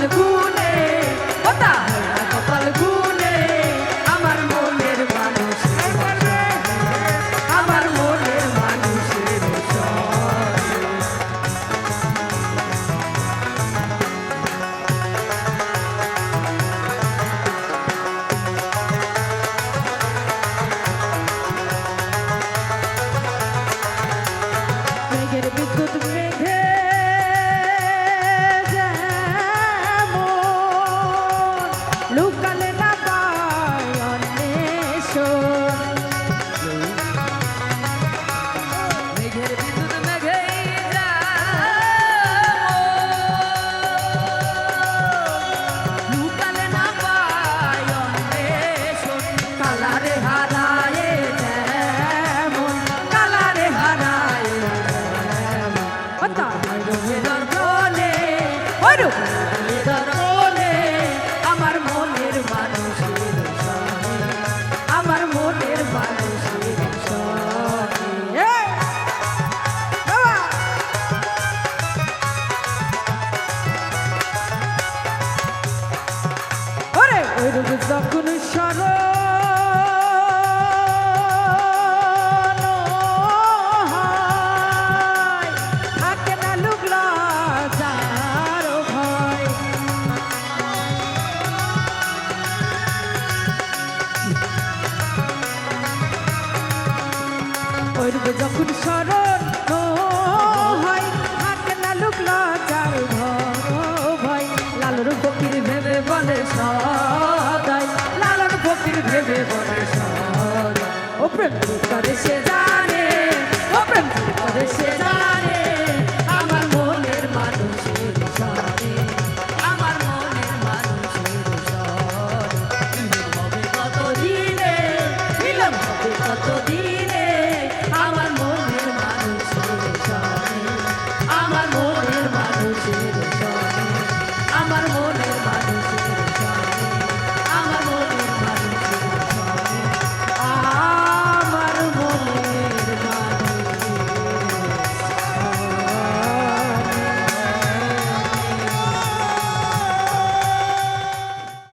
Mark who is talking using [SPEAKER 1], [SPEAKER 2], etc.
[SPEAKER 1] the
[SPEAKER 2] cool. করুক
[SPEAKER 1] আমার মনের মানুষ
[SPEAKER 2] আমার মনের মানুষ যখন সরল যখন স্মরণ হয়, হাতে লালুক লজার ভয়। লালুর ফকির
[SPEAKER 1] ভেবে বলে
[SPEAKER 2] সদাই। লালন ফকির ভেবে বলে
[SPEAKER 1] সদাই।
[SPEAKER 2] ও প্রেম করে সে